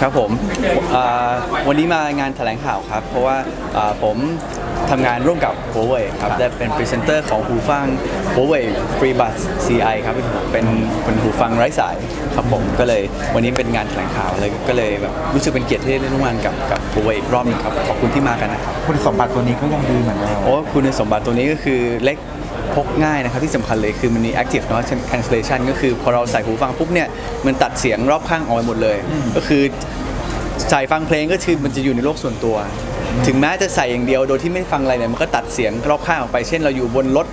ครับผมอ่าวันนี้มางานแถลงข่าวครับ เพราะว่าอ่าผมทำงานร่วมกับ Huawei ครับได้เป็นพรีเซนเตอร์ของหูฟัง Huawei FreeBuds CI ครับเป็นเป็นหูฟังไร้สายครับผมก็เลยวันนี้เป็นงานแถลงข่าวเลยก็เลยแบบรู้สึกเป็นเกียรติที่ได้ร่วมงานกับกับ Huawei อีกรอบหนึงครับขอบคุณที่มากันนะครับ คุณสมบัติตัวนี้ก็ยังดีเหมือนเดิม โอ้คุณสมบัติตัวนี้ก็คือเล็ก พกง่ายนะครับที่สำคัญเลยคือมันมี active noise cancellation ก็คือพอเราใส่หูฟังปุ๊บเนี่ยมันตัดเสียงรอบข้างออกไปหมดเลย ก็คือใส่ฟังเพลงก็คือมันจะอยู่ในโลกส่วนตัว ถึงแม้จะใส่อย่างเดียวโดยที่ไม่ฟังอะไรเนี่ยมันก็ตัดเสียงรอบข้างออกไป เช่นเราอยู่บนรถ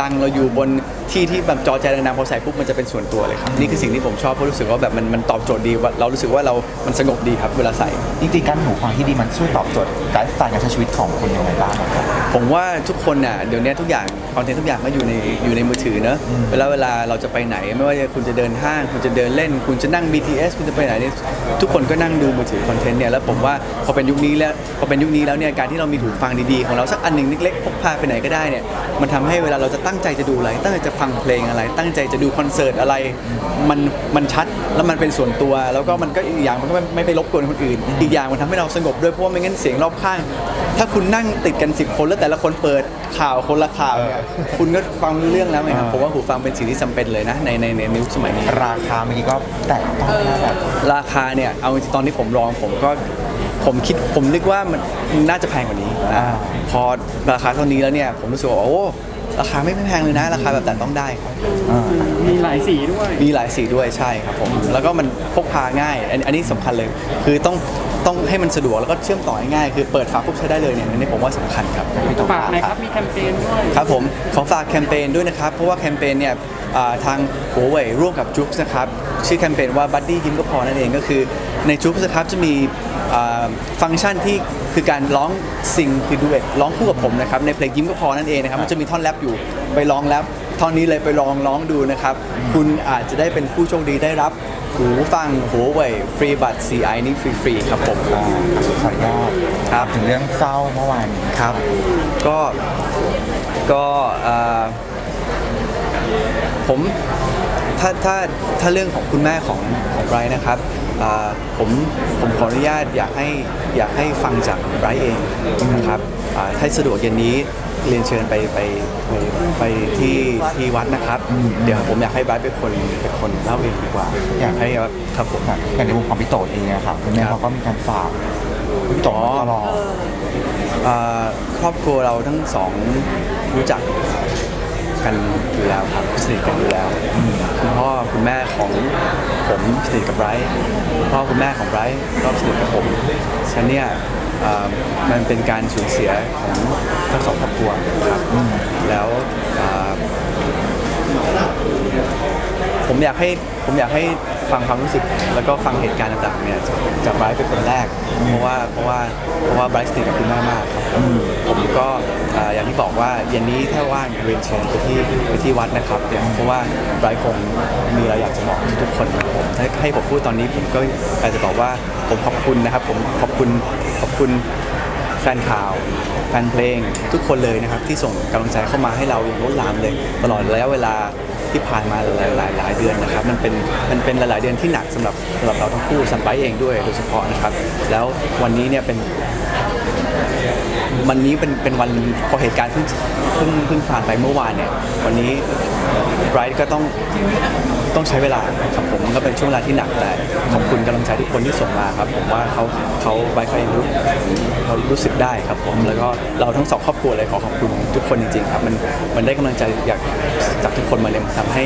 ดัง ๆ เราอยู่บน ที่ที่แบบจอใจดังๆพอใส่ปุ๊บมันจะเป็นส่วนตัวเลยครับนี่คือสิ่งที่ผมชอบเพราะรู้สึกว่าแบบมันมันตอบโจทย์ดีว่าเรารู้สึกว่าเรา มันสงบดีครับเวลาใส่ จริงๆการหูฟังที่ดีมันช่วยตอบโจทย์ไลฟ์สไตล์การใช้ชีวิตของคุณยังไงบ้างครับ ผมว่าทุกคนน่ะเดี๋ยวนี้ทุกอย่างคอนเทนต์ทุกอย่างก็อยู่ในอยู่ในมือถือเนอะเวลาเวลาเราจะไปไหน ไม่ว่าจะคุณจะเดินห้าง คุณจะเดินเล่น คุณจะนั่ง BTS คุณจะไปไหนเนี่ยทุกคนก็นั่งดูมือถือคอนเทนต์เนี่ยแล้วผมว่าพอเป็นยุคนี้แล้วพอเป็นยุคนี้แล้วเนี่ยการที่เรามีหูฟังดีๆของเราสักอันหนึ่งเล็กๆพกพาไปไหนก็ได้เนี่ยมันทำให้เวลาเราจะตั้งใจจะดูอะไรตั้งใจจะฟังเพลงอะไร ตั้งใจจะดูคอนเสิร์ตอะไร มันมันชัดแล้วมันเป็นส่วนตัว แล้วก็มันก็อีกอย่างมันก็ไม่ไม่ไปรบกวนคนอื่น อีกอย่างมันทำให้เราสงบด้วยเพราะว่าไม่งั้นเสียงรอบข้าง ถ้าคุณนั่งติดกัน 10 คนแล้วแต่ละคนเปิดข่าวคนละข่าวเนี่ยคุณก็ฟังไม่รู้เรื่องแล้วไงครับอ่าผมว่าหูฟังเป็นสิ่งที่จำเป็นเลยนะในในในในยุคสมัยนี้ ราคาเมื่อกี้ก็แตกต่างกันแบบราคาเนี่ยเอาจริงๆตอนที่ผมลองผมก็ผมคิดผมนึกว่ามันน่าจะแพงกว่านี้นะพอราคาเท่านี้แล้วเนี่ยผมรู้สึกว่าโอ้ ราคาไม่แพงเลยนะ ราคาแบบแต่ต้องได้ครับอ่ามีหลายสีด้วย มีหลายสีด้วยใช่ครับผม แล้วก็มันพกพาง่ายอันอันนี้สำคัญเลย คือต้องต้องให้มันสะดวกแล้วก็เชื่อมต่อง่ายๆคือเปิดฝาปุ๊บใช้ได้เลยเนี่ยอันนี้ผมว่าสำคัญครับฝากหน่อยครับ มีแคมเปญด้วย ครับผมขอฝากแคมเปญด้วยนะครับ เพราะว่าแคมเปญเนี่ยอ่าทาง Huawei ร่วมกับจุ๊กนะครับ ชื่อแคมเปญว่า Buddy ยิ้มก็พอนั่นเองก็คือในจุ๊กนะครับจะมีอ่าฟังก์ชันที่ คือการร้องซิงคือดูเอทร้องคู่กับผมนะครับในเพลงยิ้มก็พอนั่นเองนะครับมันจะมีท่อนแรปอยู่ไปร้องแรปท่อนนี้เลยไปลองร้องดูนะครับ คุณอาจจะได้เป็นผู้โชคดีได้รับหูฟัง Huawei ฟรีบัตร CI นี่ฟรีๆครับผมอ่าขออนุญาตครับ ถึงเรื่องเศร้าเมื่อวานครับ ก็ก็เอ่อผมถ้าถ้าถ้าเรื่องของคุณแม่ของของไบรท์นะครับเอ่อ ผมผมขออนุญาตอยากให้อยากให้ฟังจากไบรท์เองนะครับอ่าถ้าสะดวกเย็นนี้เรียนเชิญไปไปไปไปที่ที่วัดนะครับ เดี๋ยวผมอยากให้ไบรท์เป็นคนเป็นคนเล่าเองดีกว่า อยากให้แบบครับผมครับอย่างในมุมของพี่โตเองนะครับคุณแม่ครับเขาก็มีการฝากพี่โตมาตลอดอ่าครอบครัวเราทั้งสองรู้จัก กันอยู่แล้วครับสนิทกันอยู่แล้วคุณพ่อคุณแม่ของผมสนิทกับไบรท์พ่อคุณแม่ของไบรท์ก็สนิทกับผมฉะนั้นเนี่ยอ่ามันเป็นการสูญเสียของทั้งสองครอบครัวครับแล้วอ่า ผมอยากให้ผมอยากให้ฟังความรู้สึกแล้วก็ฟังเหตุการณ์ต่างๆเนี่ยจากไบรท์เป็นคนแรก เพราะว่าเพราะว่าเพราะว่าไบรท์สนิทกับคุณแม่มากครับผมก็อย่างที่บอกว่าเย็นนี้ถ้าว่างเรียนเชิญไปที่ไปที่วัดนะครับเดี๋ยวเพราะว่าไบรท์คงมีอะไรอยากจะบอกทุกคนครับผมให้ผมพูดตอนนี้ผมก็อยากจะบอกว่าผมขอบคุณนะครับ ผมขอบคุณขอบคุณ ฟนข่าว แฟนเพลงทุกคนเลยนะครับ ที่ส่งกำลังใจเข้ามาให้เราอย่างล้นหลามเลย ตลอดระยะเวลาที่ผ่านมาหลายหลายหลายเดือนนะครับ มันเป็นมันเป็นหลาย ๆ เดือนที่หนักสำหรับสำหรับเราทั้งคู่สัมไปเองด้วยโดยเฉพาะนะครับ แล้ววันนี้เนี่ยเป็น วันนี้เป็นเป็นวันพอเหตุการณ์เพิ่งเพิ่งเพิ่งผ่านไปเมื่อวานเนี่ย วันนี้ไบรท์ก็ต้องต้องใช้เวลาครับผมก็เป็นช่วงเวลาที่หนักแต่ขอบคุณกำลังใจทุกคนที่ส่งมาครับ ผมว่าเขาเขาไว้เขารู้เขารู้สึกได้ครับผมแล้วก็เราทั้งสองครอบครัวเลยขอขอบคุณทุกคนจริงๆครับมันมันได้กำลังใจอยากจากทุกคนมาเลยทำให้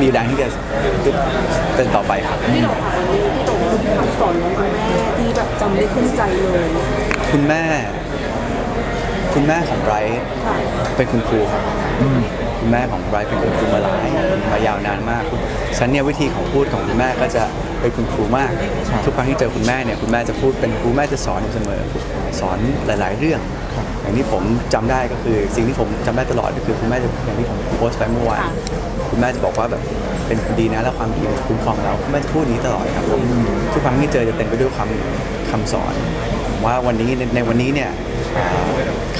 มีแรงที่จะเป็นต่อไปครับพี่ตเป็นคำสอนของคุณแม่ที่แบบจำได้ขึ้นใจเลย คุณแม่ คุณแม่ของไบรท์ค่ะเป็นคุณครูครับคุณแม่ของไบรท์เป็นคุณครูมาหลายมายาวนานมากฉันเนี่ยวิธีของพูดของคุณแม่ก็จะเป็นคุณครูมาก ทุกครั้งที่เจอคุณแม่เนี่ยคุณแม่จะพูดเป็นครูแม่จะสอนอยู่เสมอ สอนหลาย ๆ เรื่อง อย่างที่ผมจำได้ก็คือสิ่งที่ผมจำได้ตลอดก็คือคุณแม่จะอย่างที่ผมโพสต์ไปเมื่อวานคุณแม่จะบอกว่าแบบเป็นคนดีนะแล้วความดีมันคุ้มครองเราคุณแม่จะพูดอย่างนี้ตลอดครับผมทุกครั้งที่เจอจะเต็มไปด้วยคำคำสอนผมว่าวันนี้ในในวันนี้เนี่ยอ่า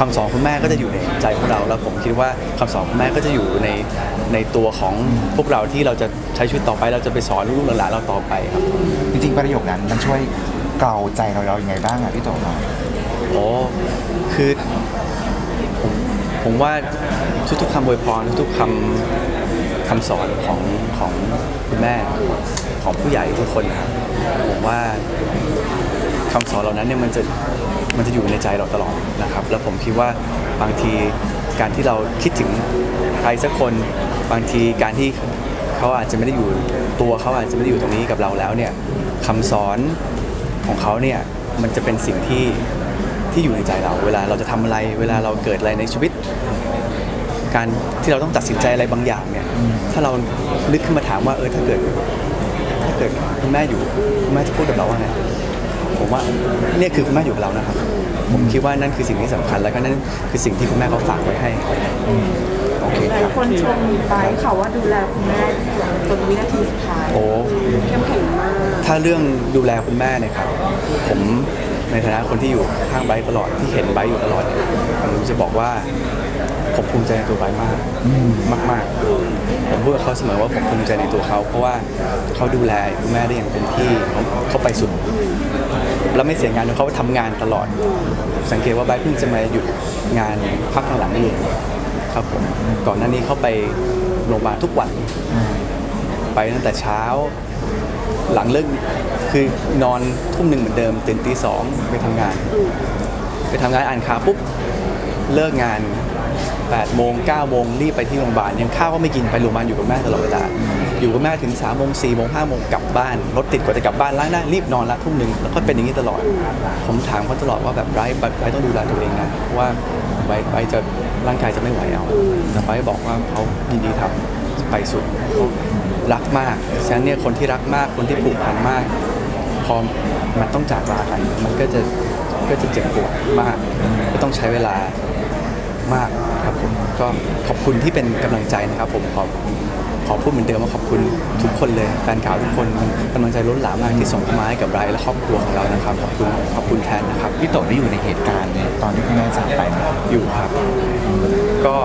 คคำสอนคุณแม่ก็จะอยู่ในใจของเรา แล้วผมคิดว่าคำสอนคุณแม่ก็จะอยู่ในในตัวของพวกเราที่เราจะใช้ชีวิตต่อไปเราจะไปสอนลูกๆหลานๆเราต่อไปครับ จริงๆ ประโยคนั้นมันช่วยเกลาใจเราเรายังไงบ้างอะพี่โตมาโอ้คือผมผมว่าทุกๆคำอวยพรทุกๆคำคำสอนของของคุณแม่ของผู้ใหญ่ทุกคนนะครับผมว่า คำสอนเหล่านั้นเนี่ยมันจะมันจะอยู่ในใจเราตลอดนะครับ แล้วผมคิดว่าบางทีการที่เราคิดถึงใครสักคนบางทีการที่เขาอาจจะไม่ได้อยู่ตัวเขาอาจจะไม่ได้อยู่ตรงนี้กับเราแล้วเนี่ยคำสอนของเขาเนี่ยมันจะเป็นสิ่งที่ที่อยู่ในใจเราเวลาเราจะทำอะไร เวลาเราเกิดอะไรในชีวิต การที่เราต้องตัดสินใจอะไรบางอย่างเนี่ยถ้าเรานึกขึ้นมาถามว่าเออถ้าเกิด ถ้าเกิดคุณแม่อยู่คุณแม่จะพูดกับเราว่าไง ผมว่าเนี่ยคือคุณแม่อยู่กับเรานะครับ ผมคิดว่านั่นคือสิ่งที่สำคัญ แล้วก็นั่นคือสิ่งที่คุณแม่เขาฝากไว้ให้โอเคหคลายรับคนชมไปค่ะว่าดูแลคุณแม่จนวินาทีสุดท้ายโอ้ เข้มแข็งมาก ถ้าเรื่องดูแลคุณแม่เนี่ยครับผม ในฐานะคนที่อยู่ข้างไบร์ตลอดที่เห็นไบร์อยู่ตลอดเนี่ยผมจะบอกว่าผมภูมิใจในตัวไบร์มากมากมากผมพูดกับเขาเสมอว่าผมภูมิใจในตัวเขา เพราะว่าเขาดูแลคุณแม่ได้อย่างเต็มที่เขาไปสุดแล้วไม่เสียงานด้วยเขาทำงานตลอด สังเกตว่าไบร์เพิ่งจะมาหยุดงานพักหลังนี่เองครับผมก่อนหน้านี้เขาไปโรงพยาบาลทุกวัน ไปตั้งแต่เช้า หลังเลิกคือนอนทุ่มหนึ่งเหมือนเดิมตื่นตีสองไปทำงาน ไปทำงานอ่านข่าวปุ๊บเลิกงาน8โมง9โมงรีบไปที่โรงพยาบาลยังข้าวก็ไม่กินไปโรงพยาบาลอยู่กับแม่ตลอดเวลาอยู่กับแม่ถึง3โมง4โมง5โมงกลับบ้านรถติดกว่าจะกลับบ้านล้างหน้ารีบนอนละทุ่มหนึ่งแล้วก็เป็นอย่างนี้ตลอด ผมถามเขาตลอดว่าแบบไบรท์ไบรท์ต้องดูแลตัวเองนะเพราะว่าไบรท์ไบรท์จะร่างกายจะไม่ไหวเอาแต่ไบรท์บอกว่าเขายินดีทำไปสุด รักมาก ฉะนั้นเนี่ยคนที่รักมากคนที่ผูกพันมาก พอมันต้องจากลากัน มันก็จะก็จะเจ็บปวดมาก ก็ต้องใช้เวลามากครับผมก็ขอบคุณที่เป็นกำลังใจนะครับ ผมขอขอพูดเหมือนเดิมว่าขอบคุณทุกคนเลยแฟนข่าวทุกคนกำลังใจล้นหลามมากที่ส่งเข้ามาให้กับไบรท์และครอบครัวของเรานะครับขอบคุณขอบคุณแทนนะครับพี่โตได้อยู่ในเหตุการณ์เนี่ยตอนที่คุณแม่จากไปไหมอยู่ครับ ก็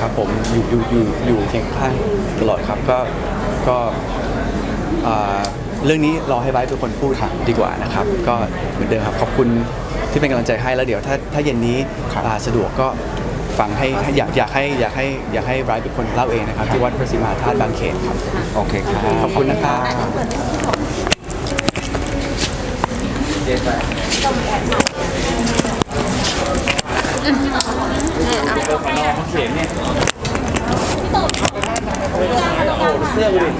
ครับผมอยู่อยู่อยู่อยู่เคียงข้างตลอดครับก็ก็อ่าเรื่องนี้รอให้ไบร์ททุกคนพูดดีกว่านะครับ ก็เหมือนเดิมครับขอบคุณที่เป็นกำลังใจให้แล้วเดี๋ยวถ้าถ้าเย็นนี้อ่าสะดวกก็ฟังให้ให้อยากอยากให้อยากให้อยากให้ไบร์ทเป็นคนเล่าเองนะครับที่วัดพระศรีมหาธาตุบางเขนครับโอเคครับขอบคุณนะครับ สอนอเขาเขียนเนี่ยโอ้เสื้อเลย